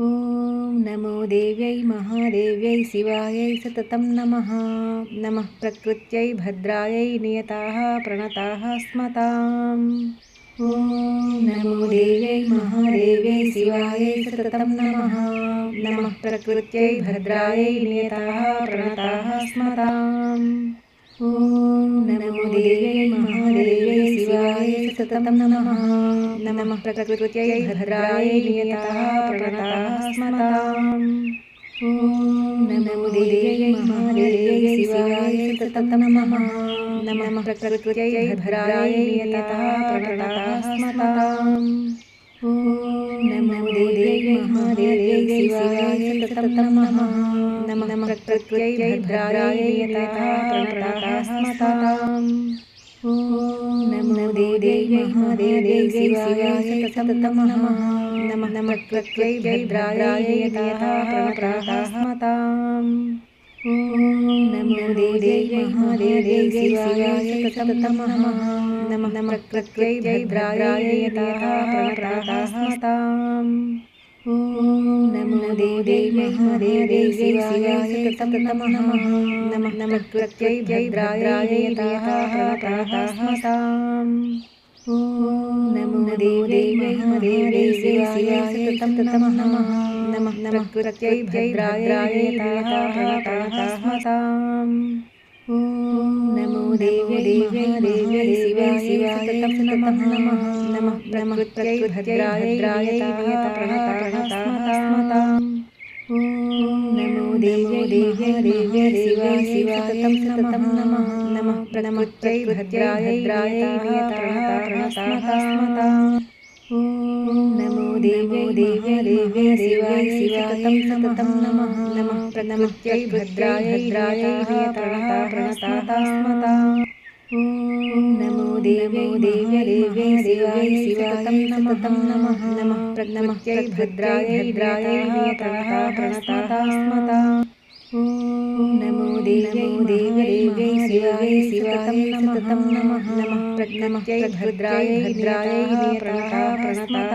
ॐ नमो देव्यै महादेव्यै शिवायै सततं नमः। नमः प्रकृत्यै भद्रायै नियताः, प्रणताः स्मताम्। ॐ नमो देव्यै महादेव्यै शिवायै सततं नमः। नमः प्रकृत्यै भद्रायै नियताः, प्रणताः स्मताम्। नमो महादेव्यै शिवायै सततं नमः। नमः प्रकृत्यै भद्रायै नियताः ॐ नमो देव्यै महादेव्यै शिवायै सततं नमः। नमः प्रकृत्यै भद्रायै नियताः, प्रणताः स्मताम्। ॐ नमो देव्यै महादेव्यै शिवायै सततं नमः। नमः प्रकृत्यै भद्रायै नियताः प्रणताः स्मताम् ॐ नमो देव्यै महादेव्यै शिवायै सततं नमः। नमः नमः प्रकृत्यै भद्रायै नियताः प्रणताः स्मताम् ॐ नमो देव्यै महादेव्यै शिवायै सततं नमः नमः नमः प्रकृत्यै भद्रायै नियताः प्रणताः स्मताम् ॐ नमो देव्यै महादेव्यै शिवायै सततं नमः नमः नमः प्रकृत्यै भद्रायै नियताः प्रणताः स्मताम् ॐ नमो देव्यै महादेव्यै शिवायै सततं नमः नमः नमः प्रकृत्यै भद्रायै स्मताम् ॐ नमो देव्यै महादेव्यै शिवायै सततं नमः नमः प्रकृत्यै भद्रायै स्मताम् ॐ नमो देव्यै महादेव्यै शिवायै सततं नमः नमः प्रकृत्यै भद्रायै स्मताम् ॐ नमो देव्यै महादेव्यै शिवायै सततं नमः नमः प्रकृत्यै भद्रायै प्रणताः स्मताम् ॐ नमो देव्यै देव्यै शिवायै सततं नमः नमः प्रकृत्यै भद्रायै नियताः प्रणताः स्मताम् ॐ नमो देव्यै देव्यै शिवायै सततं नमः नमः प्रकृत्यै भद्रायै नियताः प्रणताः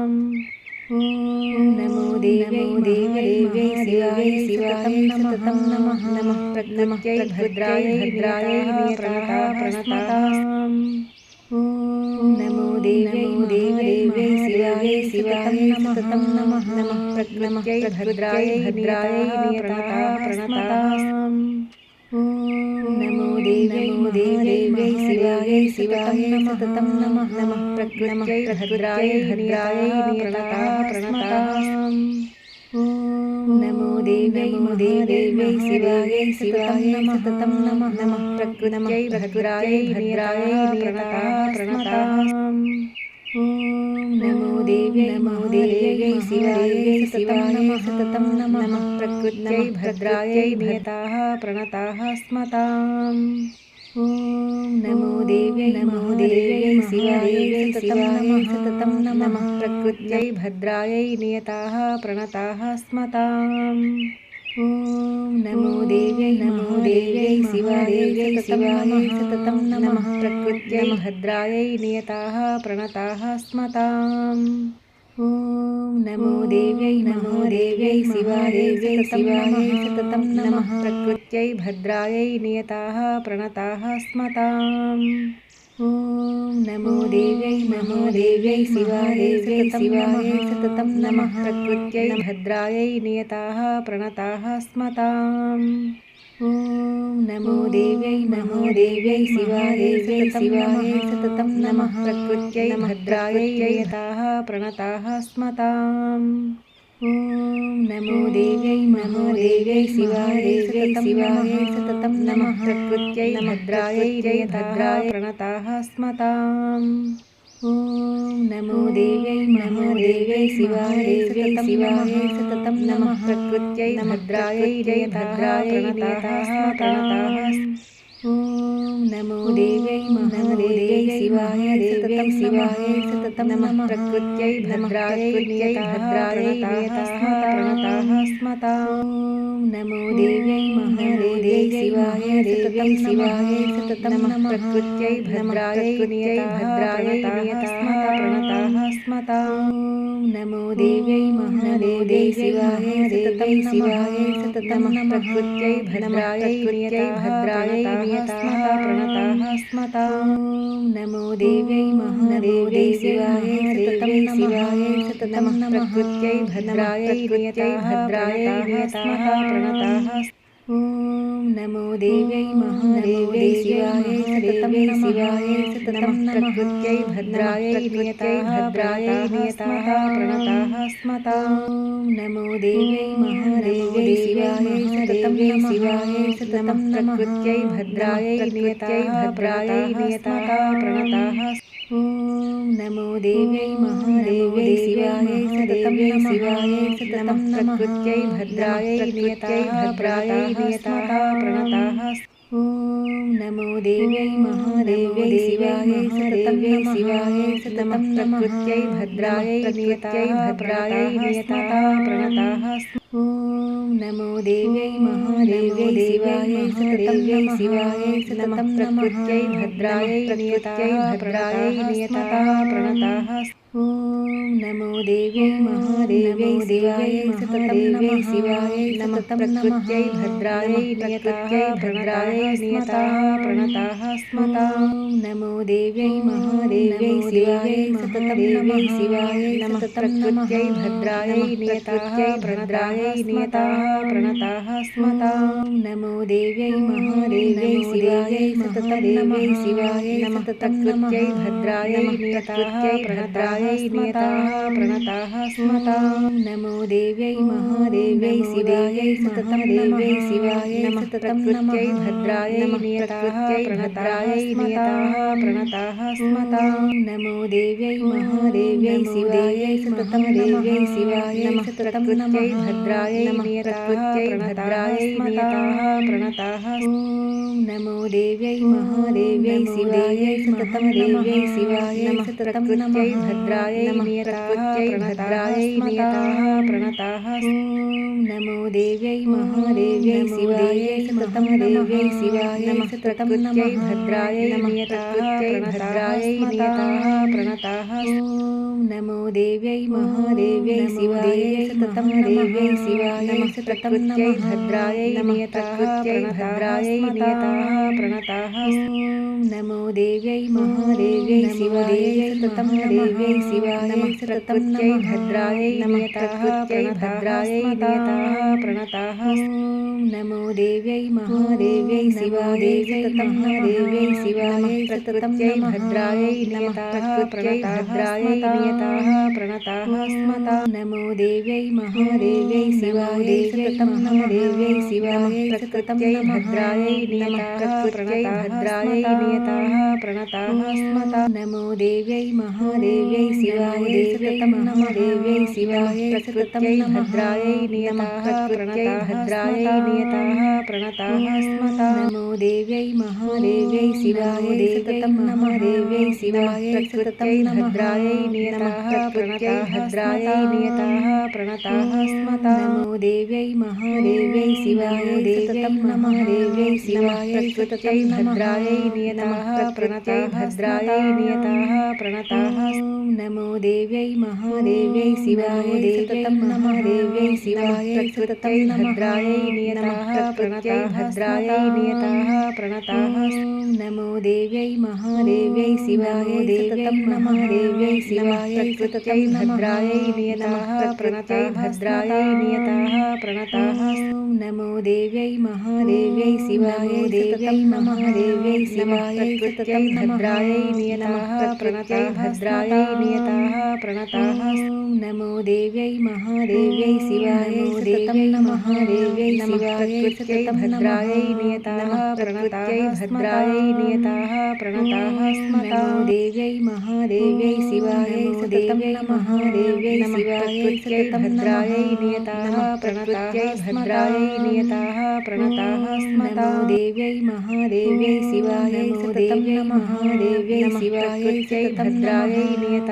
ॐ नमो देव्यै देव्यै शिवायै सततं नमः। नमः। प्रकृत्यै भद्रायै नियताः प्रणताः ॐ नमो देव्यै देव्यै शिवायै सततं नमः। नमः। प्रकृत्यै भद्रायै नियताः प्रणताः ॐ नमो देव्यै देव्यै शिवायै सततं नमः नमः प्रकृत्यै भद्रायै नियताः प्रणताः ॐ नमो देव्यै देव्यै शिवायै सततं नमः नमः प्रकृत्यै भद्रायै नियताः प्रणताः ॐ नमो देव्यै नमो देव्यै शिवायै सततं नमः प्रकृत्यै भद्रायै नियताः प्रणताः स्मताम् ॐ नमो देव्यै नमो देव्यै शिवायै सततं नमः प्रकृत्यै भद्रायै नियताः प्रणताः स्मताम् ॐ नमो देव्यै नमो देव्यै शिवायै सततं नमः प्रकृत्यै भद्रायै नियताः प्रणताः स्मताम् ॐ नमो देव्यै नमो देव्यै शिवायै सततं नमः प्रकृत्यै भद्रायै नियताः प्रणताः स्मताम् ॐ नमो देव्यै नमो देव्यै शिवायै सततं नमः प्रकृत्यै भद्रायै नियताः प्रणताः स्मताम्। ॐ नमो देव्यै नमो देव्यै शिवायै सततं नमः प्रकृत्यै भद्रायै नियताः प्रणताः स्मताम्। ॐ नमो देव्यै नमो देव्यै शिवायै सततं नमः प्रकृत्यै भद्रायै नियताः प्रणताः स्मताम् ॐ नमो देव्यै नमो देव्यै शिवायै सततं नमः प्रकृत्यै भद्रायै नियताः प्रणताः स्मताः ॐ नमो देव्यै महादेव्यै शिवाय देव्यै शिवाय सततं नमः प्रकृत्यै भद्रायै भद्रायै प्रणताः स्मता। ॐ नमो देव्यै महादेव्यै शिवाय देव्यै शिवाय सततं नमः प्रकृत्यै भद्रायै भद्रायै प्रणताः स्मता नमो देव्यै महादेव्यै शिवाय देव्यै शिवाय सततं नमः प्रकृत्यै भद्रायै भद्रायै प्रणताः स्मता नमो देव्यै महादेव्यै शिवाय सततं शिवाय सततं नमः प्रकृत्यै भद्रायै भद्रायै स्मता प्रणताः ॐ नमो देव्यै महादेव्यै शिवाय सततं शिवाय सततं प्रकृत्यै भद्रायै भद्रायै प्रणताः स्मता नमो देव्यै महादेव्यै शिवाय सततं शिवाय सततं प्रकृत्यै भद्रायै भद्रायै प्रणताः ॐ नमो देव्यै महादेव्यै शिवाय सततं शिवाय सततं प्रकृत्यै भद्रायै भद्रायै प्रणताः ॐ नमो देव्यै महादेव्यै शिवाय सततं शिवाय सततं प्रकृत्यै भद्रायै भद्रायै प्रणताः ॐ नमो देव्यै महादेव्यै शिवाय सततं शिवायै सततं प्रकृत्यै भद्रायै भद्रायै प्रणताः ॐ नमो देव्यै महादेव्यै शिवाय सततं शिवाय नमतं प्रकृत्यै भद्रायै नियतायै भद्रायै नियताः प्रणताः स्मता नमो देव्यै महादेव्यै शिवाय सततं देव्यै शिवाय नमः प्रकृत्यै भद्रायै नियतायै भद्रायै नियताः प्रणताः स्मता नमो देव्यै महादेव्यै शिवाय सततं देव्यै शिवाय नमः प्रकृत्यै भद्रायै नियतायै भद्रायै नियताः प्रणताः स्मता नमो देव्यै महादेव्यै शिवायै सततं देव्यै शिवाय नमः प्रकृत्यै भद्रायै नियताः भद्रायै नियताः। प्रणताः स्मता। नमो देव्यै महादेव्यै शिवायै सततं देव्यै शिवाय नमः प्रकृत्यै भद्रायै नियताः भद्रायै नियताः। प्रणताः नमो देव्यै महादेव्यै शिवायै सततं देव्यै शिवाय नमः प्रकृत्यै भद्रायै भद्रायै भद्रायै नियताः प्रणताः ॐ नमो देव्यै महादेव्यै शिवाय सततं देव्यै शिवाय नमः प्रकृत्यै भद्रायै नियताः भद्रायै नियताः प्रणताः ॐ नमो देव्यै महादेव्यै शिवाय सततं देव्यै शिवाय नमः प्रकृत्यै भद्रायै नियताः भद्रायै नियताः प्रणताः ॐ नमो देव्यै महादेव्यै शिवाय सततं देव्यै शिवाय प्रकृत्यै भद्रायै नियताः भद्रायै नियताः प्रणताः नमो देव्यै महादेव्यै शिवाय सततं देव्यै शिवाय प्रकृत्यै भद्रायै नियताः भद्रायै नियताः प्रणताः स्मता नमो देव्यै महादेव्यै शिवाय सततं देव्यै शिवाय प्रकृत्यै भद्रायै नियताः भद्रायै नियताः प्रणताः स्मता नमो देव्यै महादेव्यै शिवाय सततं देव्यै शिवाय प्रकृत्यै भद्रायै नियताः प्रकृत्यै भद्रायै नियताः प्रणताः स्मता नमो देव्यै महादेव्यै शिवाय सततं देव्यै शिवाय प्रकृत्यै भद्रायै नियताः प्रकृत्यै भद्रायै नियताः प्रणताः स्मता नमो देव्यै महादेव्यै शिवाय सततं नमः देव्यै शिवाय प्रकृत्यै भद्रायै नियताः प्रकृत्यै भद्रायै नियताः प्रणताः नमो देव्यै महादेव्यै शिवाय सततं नमः देव्यै शिवाय प्रकृत्यै भद्रायै नियताः प्रकृत्यै भद्रायै नियताः प्रणताः नमो देव्यै महादेव्यै शिवाय सततं नमः। देव्यै शिवाय प्रकृत्यै भद्रायै नियताः प्रकृत्यै भद्रायै नियताः प्रणताः नमो देव्यै महादेव्यै शिवाय देव्यै नमः। देव्यै शिवाय प्रकृत्यै भद्रायै नियताः प्रकृत्यै भद्रायै नियताः प्रणताः नमो देव्यै महादेव्यै शिवाय देव्यै नमः देव्यै शिवाय भद्रायै नियताः प्रकृत्यै भद्रायै नियताः प्रणताः नमो देव्यै महादेव्यै शिवाय देव्यै नमः देव्यै शिवाय भद्रायै नियताः प्रणतायै भद्रायै नियताः प्रणताः स्मता। देव्यै महादेव्यै शिवायै देव्यै महादेव्यै शिवायै भद्रायै नियताः।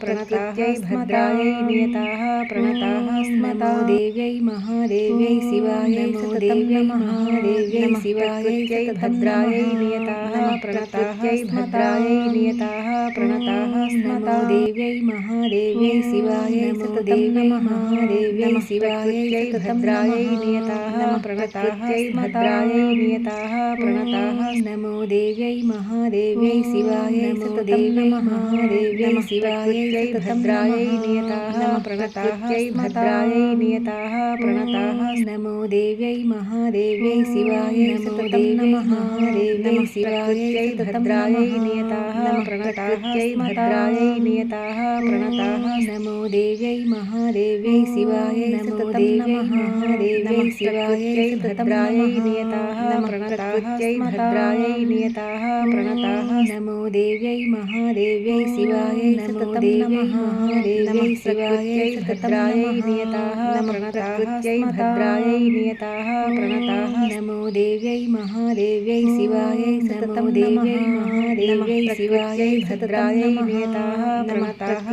प्रणतायै भद्रायै नियताः प्रणताः स्मता देव्यै महादेव्यै शिवायै देव्यै महादेव्यै शिवायै भद्रायै नियताः प्रणतायै भद्रायै नियताः प्रणताः स्मता देव्यै महादेव्यै शिवायै सतदेव्यै महादेव्यै शिवायै भद्रायै नियताः प्रणतायै भद्रायै नियताः प्रणताः नमो देव्यै महादेव्यै शिवायै सतदेव्यै महादेव्यै शिवायै भद्रायै नियताः प्रणतायै भद्रायै नियताः प्रणताः नमो देव्यै महादेव्यै शिवायै सतदेव्यै महादेव्यै शिवायै भद्रायै नियताः प्रणतायै भद्रायै नियताः प्रणताः नमो देव्यै महादेव्यै शिवायै नमो देव्यै महादेव्यै शिवायै भद्रायै नियताः प्रणतायै भद्रायै नियताः प्रणताः नमो देव्यै महादेव्यै शिवायै देव्यै महादेव्यै शिवायै भद्रायै नियताः प्रणतायै भद्रायै नियताः प्रणताः नमो देव्यै महादेव्यै शिवायै नमो देव्यै महादेव्यै शिवायै भद्रायै नियताः प्रणताः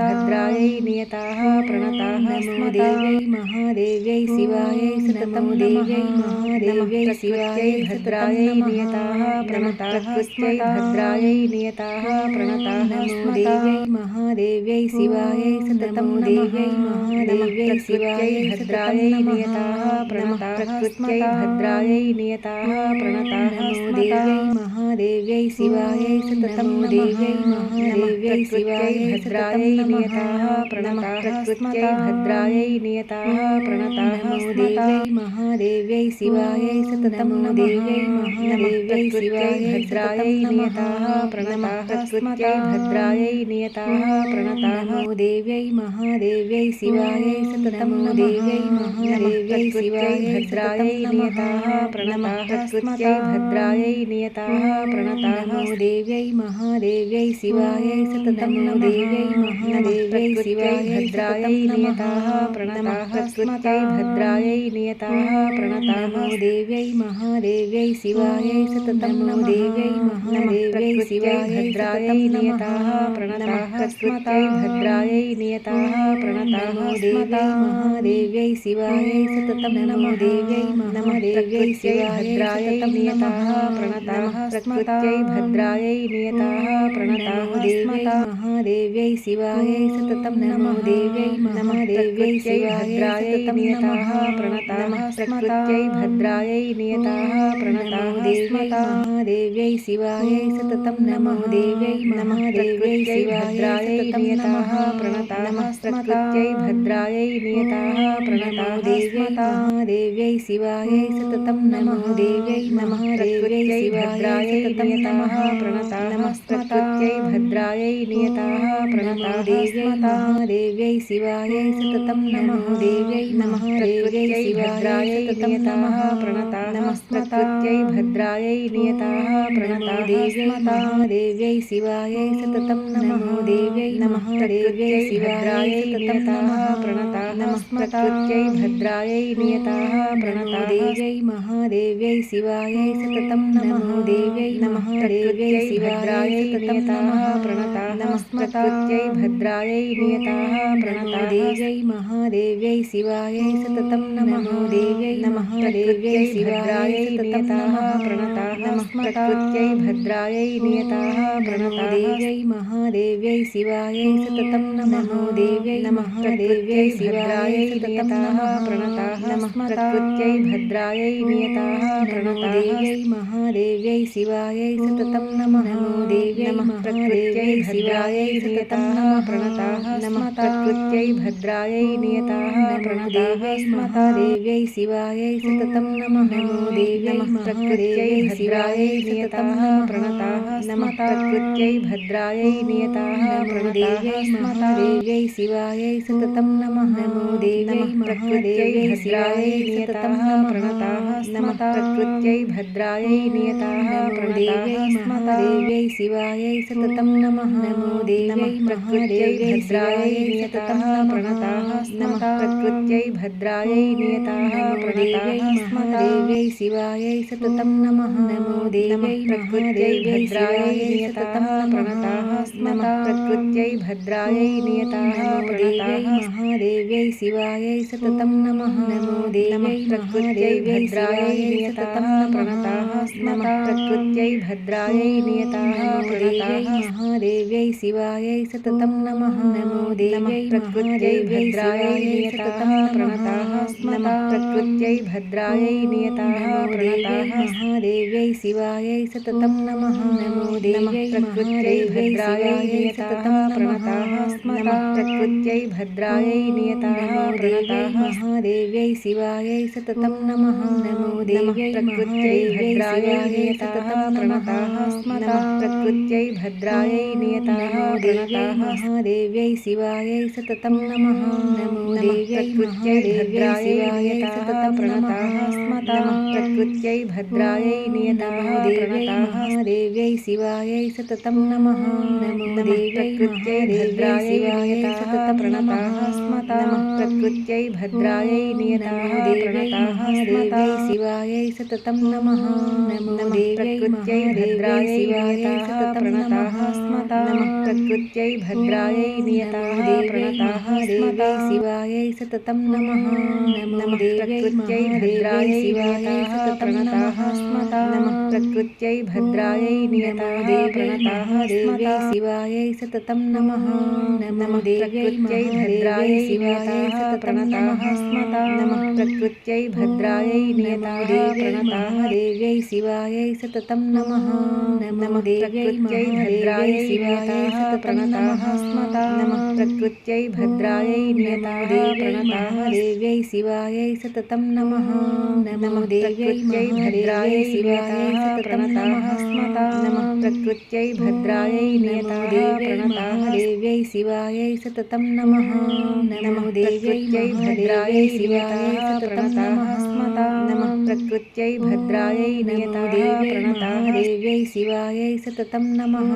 भद्रायै नियताः प्रणताः नमो देव्यै महादेव्यै शिवायै नमो देव्यै महादेव्यै शिवायै भद्रायै नियताः प्रणताः भद्रायै नियताः प्रणताः नमो देव्यै महादेव्यै शिवायै नमो देव्यै महादेव्यै शिवायै भद्रायै नियताः प्रणताः भद्रायै नियताः प्रणताः देव्यै महादेव्यै शिवायै नमो देव्यै महादेव्यै शिवायै भद्रायै नियताः प्रणताः भद्रायै नियताः प्रणताः देव्यै महादेव्यै शिवायै नमो देव्यै महादेव्यै शिवायै भद्रायै नियताः प्रणताः भद्रायै नियताः। प्रणताः नमो देव्यै महादेव्यै शिवायै नमो। देव्यै महादेव्यै शिवायै भद्रायै नियताः प्रणताः भद्रायै नियताः प्रणताः नमो देव्यै महादेव्यै शिवायै नमो देव्यै महादेव्यै शिवायै भद्रायै नियताः प्रणताः भद्रायै नियताः प्रणताः नमो देव्यै महादेव्यै शिवायै नमो देव्यै महादेव्यै शिवायै, भद्रायै नियताः, प्रणताः भद्रायै नियताः प्रणताः नमो देव्यै महादेव्यै शिवायै नमो देव्यै महादेव्यै शिवायै नियताः प्रणताः स्मतायै भद्रायै नियताः प्रणताः देव्यै महादेव्यै शिवायै सततं नमो देव्यै महादेव्यै शिवायै नियताः प्रणताः स्मतायै भद्रायै नियताः प्रणताः देव्यै महादेव्यै शिवायै सततं नमो। देव्यै महादेव्यै शिवायै नियताः प्रणताः स्मतायै भद्रायै नियताः प्रणताः देव्यै महादेव्यै शिवायै सततं नमो देव्यै महादेव्यै शिवायै नियताः प्रणताः स्मतायै भद्रायै नियताः प्रणताः देव्यै महादेव्यै शिवायै सततं नमो। देव्यै महादेव्यै शिवायै नियताः प्रणताः स्मतायै भद्रायै नियताः प्रणताः देव्यै महादेव्यै शिवायै सततं नमो देव्यै महादेव्यै शिवायै नियताः प्रणताः स्मतायै भद्रायै नियताः प्रणताः देव्यै महादेव्यै शिवायै सततं नमो देव्यै महादेव्यै शिवायै नियताः प्रणताः स्मतायै भद्रायै नियताः प्रणताः देव्यै महादेव्यै शिवायै सततं नमो देव्यै महादेव्यै शिवायै नियताः प्रणताः स्मतायै भद्रायै नियताः प्रणताः देव्यै महादेव्यै शिवायै सततं नमो देव्यै महादेव्यै शिवायै नियताः प्रणताः स्मतायै भद्रायै नियताः प्रणताः देव्यै महादेव्यै शिवायै सततं नमो देव्यै महादेव्यै शिवायै नियताः प्रणताः नमः प्रकृत्यै भद्रायै नियताः प्रणताः महादेव्यै शिवायै सततं नमः। नमो। देव्यै प्रकृत्यै भद्रायै नियताः प्रणताः नमः। प्रकृत्यै भद्रायै नियताः। प्रणदेव्यै महादेव्यै शिवायै सततं नमः। नमो देव्यै प्रकृत्यै भद्रायै नियताः। प्रणताः नमः। प्रकृत्यै भद्रायै नियताः। प्रणदेव्यै शिवायै सततं नमः। नमो देव्यै प्रकृत्यै भद्रायै नियताः। प्रणताः नमः। प्रकृत्यै भद्रायै नियताः प्रणताः महादेव्यै शिवायै सततं नमः। नमो। देव्यै प्रकृत्यै भद्रायै नियताः प्रणताः नमः। प्रकृत्यै भद्रायै नियताः प्रणताः महादेव्यै शिवायै सततं नमः। नमो। देव्यै प्रकृत्यै भद्रायै नियताः प्रणताः नमः। प्रकृत्यै भद्रायै नियताः प्रणताः महादेव्यै शिवायै सततं नमः। नमो। देव्यै प्रकृत्यै भद्रायै नियताः। प्रणताः नमः प्रकृत्यै भद्रायै नियताः प्रणताः महादेव्यै शिवायै सततं नमः नमो देव्यै प्रकृत्यै भद्रायै नियताः प्रणताः नमः प्रकृत्यै भद्रायै नियताः प्रणताः महादेव्यै शिवायै सततं नमः नमो देव्यै प्रकृत्यै भद्रायै नियताः प्रणताः नमः प्रकृत्यै भद्रायै नियताः प्रणताः महादेव्यै शिवायै सततं नमः नमो देव्यै प्रकृत्यै भद्रायै नियताः प्रणताः नमः प्रकृत्यै भद्रायै नियताः प्रणताः देव्यै शिवायै सततं नमः नमो देव्यै प्रकृत्यै भद्रायै नियताः प्रणताः नमः प्रकृत्यै भद्रायै नियताः प्रणताः देव्यै शिवायै सततं नमः नमो प्रकृत्यै भद्रायै नियताः प्रणताः नमः प्रकृत्यै भद्रायै नियताः प्रणताः देव्यै शिवायै सततं नमः। नमो। प्रकृत्यै भद्रायै नियताः। प्रणताः नमः। प्रकृत्यै भद्रायै नियताः। देव्यै शिवायै सततं नमः। नमो प्रकृत्यै भद्रायै नियताः प्रणताः नमः प्रकृत्यै भद्रायै नियताः। देव्यै शिवायै सततं नमः। नमो भद्रायै नमः प्रकृत्यै भद्रायै नियताः। प्रणताः देव्यै शिवायै सततं नमः। नमो। प्रकृत्यै भद्रायै शिवायै प्रणताः नमः। प्रकृत्यै भद्रायै नियताः प्रणताः देव्यै शिवायै सततं नमः। नमो। प्रकृत्यै भद्रायै शिवायै प्रणताः नमः। प्रकृत्यै भद्रायै नियताः प्रणताः देव्यै शिवायै सततं नमः।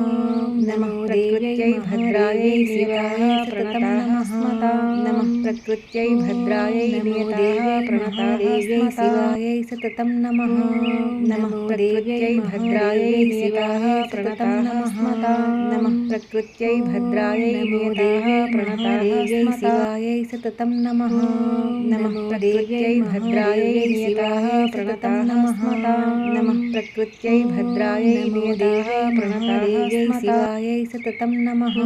नमः प्रकृत्यै भद्रायै शिवायै प्रणताः नमः। प्रकृत्यै भद्रायै नियताः प्रणताः देव्यै शिवायै सततं नमः। नमः प्रकृत्यै भद्रायै नियताः प्रणताः नमः। प्रकृत्यै भद्रायै नियताः प्रणताः देव्यै शिवायै सततं नमः। नमः प्रकृत्यै भद्रायै नियताः प्रणताः नमः। प्रकृत्यै भद्रायै नियताः प्रणताः देव्यै शिवायै सततं नमः।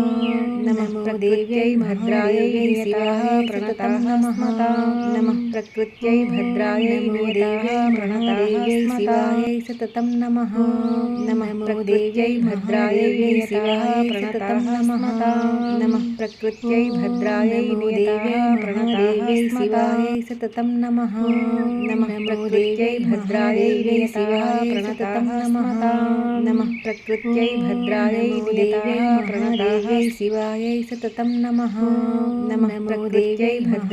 नमः प्रकृत्यै भद्रायै नियताः प्रणताः नमः प्रकृत्यै भद्रायै देव्यै शिवायै सततं नमः नमः प्रकृत्यै भद्रायै नियताः प्रणताः नमः प्रकृत्यै भद्रायै देव्यै शिवायै सततं नमः नमः प्रकृत्यै भद्रायै नियताः प्रणताः नमः प्रकृत्यै भद्रायै नियताः प्रणताः शिवायै सततं नमः नमः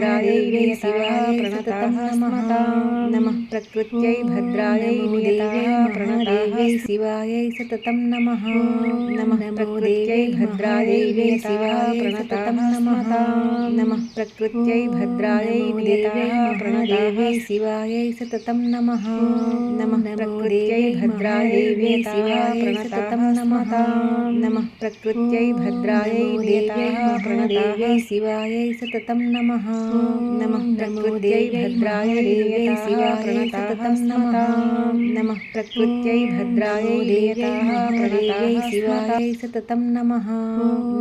भद्रायै नियताः प्रणताः नमः। प्रकृत्यै भद्रायै नियताः प्रणताः शिवायै सततं नमः। नमः प्रकृत्यै भद्रायै नियताः प्रणताः नमः। प्रकृत्यै भद्रायै नियताः प्रणताः शिवायै सततं नमः। नमः प्रकृत्यै भद्रायै नियताः प्रणताः नमः प्रकृत्यै भद्रायै नियताः प्रणताः शिवायै सततं नमः। नमः प्रकृत्यै भद्रायै नियताः प्रणताः नमः। प्रकृत्यै भद्रायै नियताः प्रणताः शिवायै सततं नमः।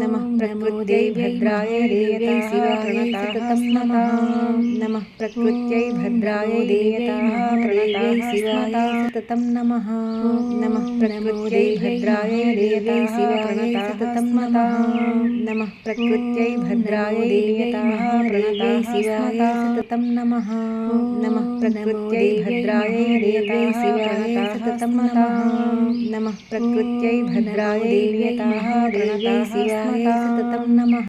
नमः प्रकृत्यै भद्रायै नियताः प्रणताः नमः। प्रकृत्यै भद्रायै नियताः प्रणताः शिवायै सततं नमः। नमः प्रकृत्यै भद्रायै नियताः प्रणताः नमः। प्रकृत्यै भद्रायै नियताः प्रणताः शिवाय सततं नमः। नमः प्रकृत्यै भद्रायै नियताः शिवाय सततं नमः। नमः। प्रकृत्यै भद्रायै नियताः प्रणताः शिवाय सततं नमः।